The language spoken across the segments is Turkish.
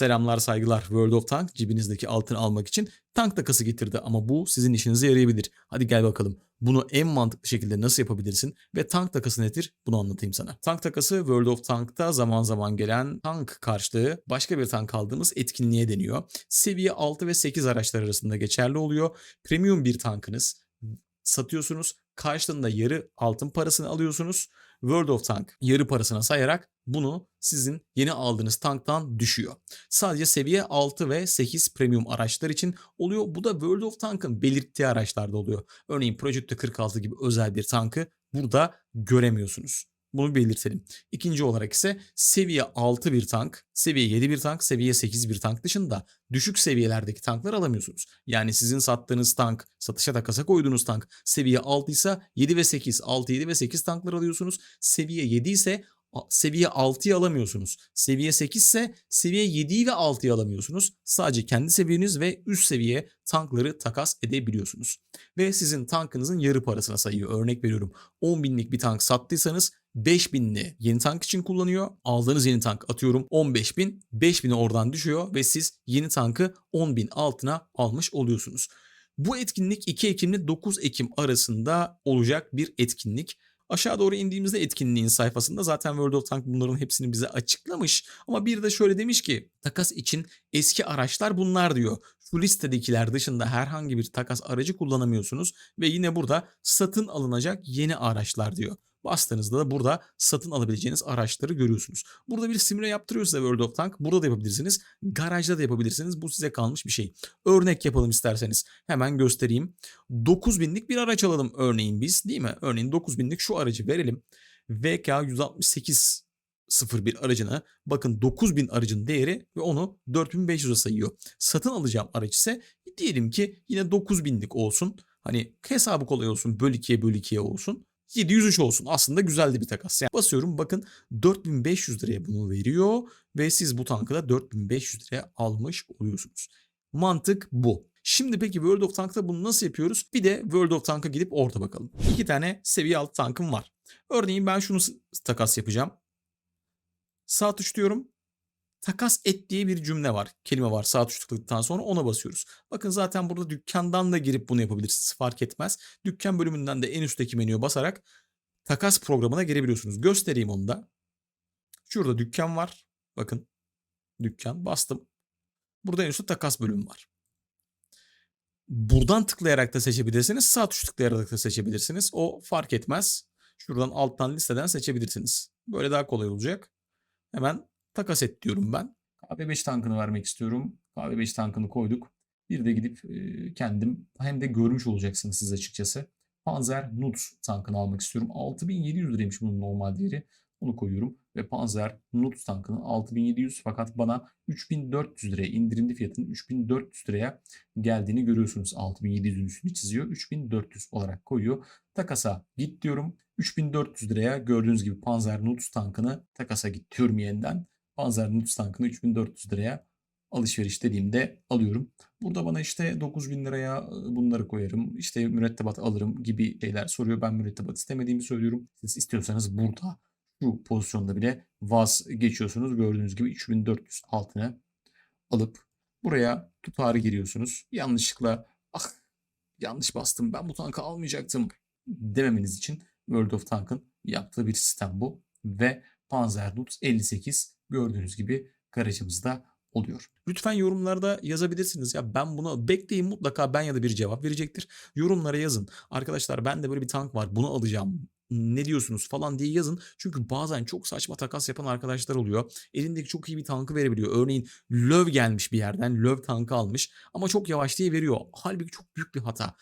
Selamlar saygılar World of Tank cebinizdeki altın almak için tank takası getirdi ama bu sizin işinize yarayabilir. Hadi gel bakalım bunu en mantıklı şekilde nasıl yapabilirsin ve tank takası nedir bunu anlatayım sana. Tank takası World of Tank'ta zaman zaman gelen tank karşılığı başka bir tank aldığımız etkinliğe deniyor. Seviye 6 ve 8 araçlar arasında geçerli oluyor. Premium bir tankınız satıyorsunuz. Karşılığında yarı altın parasını alıyorsunuz. World of Tank yarı parasına sayarak bunu sizin yeni aldığınız tanktan düşüyor. Sadece seviye 6 ve 8 premium araçlar için oluyor. Bu da World of Tank'ın belirttiği araçlarda oluyor. Örneğin Projecto 46 gibi özel bir tankı burada göremiyorsunuz. Bunu belirtelim. İkinci olarak ise seviye 6 bir tank, seviye 7 bir tank, seviye 8 bir tank dışında düşük seviyelerdeki tanklar alamıyorsunuz. Yani sizin sattığınız tank, satışa takasa koyduğunuz tank seviye 6 ise 7 ve 8, 6, 7 ve 8 tanklar alıyorsunuz. Seviye 7 ise seviye 6'yı alamıyorsunuz. Seviye 8 ise seviye 7'yi ve 6'yı alamıyorsunuz. Sadece kendi seviyeniz ve üst seviye tankları takas edebiliyorsunuz. Ve sizin tankınızın yarı parasına sayıyor. Örnek veriyorum 10 binlik bir tank sattıysanız 5000'li yeni tank için kullanıyor. Aldığınız yeni tank atıyorum 15 bin. 5000'i oradan düşüyor ve siz yeni tankı 10 bin altına almış oluyorsunuz. Bu etkinlik 2 Ekim ile 9 Ekim arasında olacak bir etkinlik. Aşağı doğru indiğimizde etkinliğin sayfasında zaten World of Tank bunların hepsini bize açıklamış. Ama bir de şöyle demiş ki takas için eski araçlar bunlar diyor. Şu listedekiler dışında herhangi bir takas aracı kullanamıyorsunuz ve yine burada satın alınacak yeni araçlar diyor. Bastığınızda da burada satın alabileceğiniz araçları görüyorsunuz. Burada bir simüle yaptırıyor size World of Tank. Burada da yapabilirsiniz. Garajda da yapabilirsiniz. Bu size kalmış bir şey. Örnek yapalım isterseniz. Hemen göstereyim. 9000'lik bir araç alalım örneğin biz değil mi? Örneğin 9000'lik şu aracı verelim. VK 168 01 aracını bakın 9000 aracın değeri ve onu 4500'e sayıyor. Satın alacağım araç ise diyelim ki yine 9000'lik olsun. Hani hesabı kolay olsun. Böl 2'ye böl 2'ye olsun. 703 olsun. Aslında güzel de bir takas. Yani basıyorum bakın 4500 liraya bunu veriyor ve siz bu tankı da 4500 liraya almış oluyorsunuz. Mantık bu. Şimdi peki World of Tank'ta bunu nasıl yapıyoruz? Bir de World of Tank'a gidip orada bakalım. İki tane seviye altı tankım var. Örneğin ben şunu takas yapacağım. Sağ tuş diyorum. Takas et diye bir cümle var. Kelime var. Sağ tuş tıkladıktan sonra ona basıyoruz. Bakın zaten burada dükkandan da girip bunu yapabilirsiniz. Fark etmez. Dükkan bölümünden de en üstteki menüye basarak takas programına girebiliyorsunuz. Göstereyim onu da. Şurada dükkan var. Bakın. Dükkan bastım. Burada en üstte takas bölümü var. Buradan tıklayarak da seçebilirsiniz. Sağ tuş tıklayarak da seçebilirsiniz. O fark etmez. Şuradan alttan listeden seçebilirsiniz. Böyle daha kolay olacak. Hemen takas et diyorum ben. KB5 tankını vermek istiyorum. KB5 tankını koyduk. Bir de gidip e, kendim hem de görmüş olacaksınız siz açıkçası. Panzer Nuts tankını almak istiyorum. 6700 liraymış bunun normal değeri. Onu koyuyorum ve Panzer Nuts tankının 6700 fakat bana 3400 liraya indirimli fiyatının 3400 liraya geldiğini görüyorsunuz. 6700'ün üstünü çiziyor. 3400 olarak koyuyor. Takasa git diyorum. 3400 liraya gördüğünüz gibi Panzer Nuts tankını takasa git diyorum yeniden. Panzer Nuts tankını 3400 liraya alışveriş dediğimde alıyorum. Burada bana işte 9000 liraya e, bunları koyarım. işte mürettebat alırım gibi şeyler soruyor. Ben mürettebat istemediğimi söylüyorum. Siz istiyorsanız burada şu pozisyonda bile vazgeçiyorsunuz. Gördüğünüz gibi 3400 altına alıp buraya tutarı giriyorsunuz. Yanlışlıkla ah yanlış bastım ben bu tankı almayacaktım dememeniz için World of Tank'ın yaptığı bir sistem bu. Ve Panzer Nuts 58 gördüğünüz gibi garajımızda oluyor. Lütfen yorumlarda yazabilirsiniz. Ya ben buna bekleyin mutlaka ben ya da bir cevap verecektir. Yorumlara yazın. Arkadaşlar ben de böyle bir tank var bunu alacağım. Ne diyorsunuz falan diye yazın. Çünkü bazen çok saçma takas yapan arkadaşlar oluyor. Elindeki çok iyi bir tankı verebiliyor. Örneğin Löv gelmiş bir yerden. Löv tankı almış ama çok yavaş diye veriyor. Halbuki çok büyük bir hata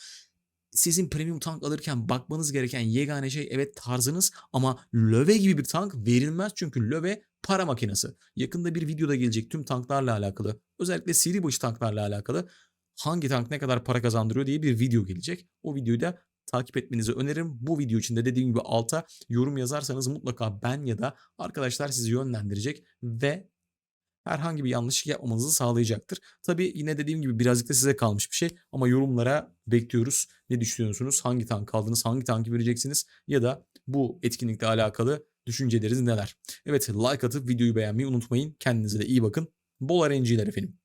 sizin premium tank alırken bakmanız gereken yegane şey evet tarzınız ama Löve gibi bir tank verilmez çünkü Löve para makinesi. Yakında bir videoda gelecek tüm tanklarla alakalı özellikle seri başı tanklarla alakalı hangi tank ne kadar para kazandırıyor diye bir video gelecek. O videoyu da takip etmenizi öneririm. Bu video için de dediğim gibi alta yorum yazarsanız mutlaka ben ya da arkadaşlar sizi yönlendirecek ve herhangi bir yanlışlık yapmamanızı sağlayacaktır. Tabii yine dediğim gibi birazcık da size kalmış bir şey ama yorumlara bekliyoruz. Ne düşünüyorsunuz? Hangi tank aldınız? Hangi tankı vereceksiniz? Ya da bu etkinlikle alakalı düşünceleriniz neler? Evet like atıp videoyu beğenmeyi unutmayın. Kendinize de iyi bakın. Bol RNG'ler efendim.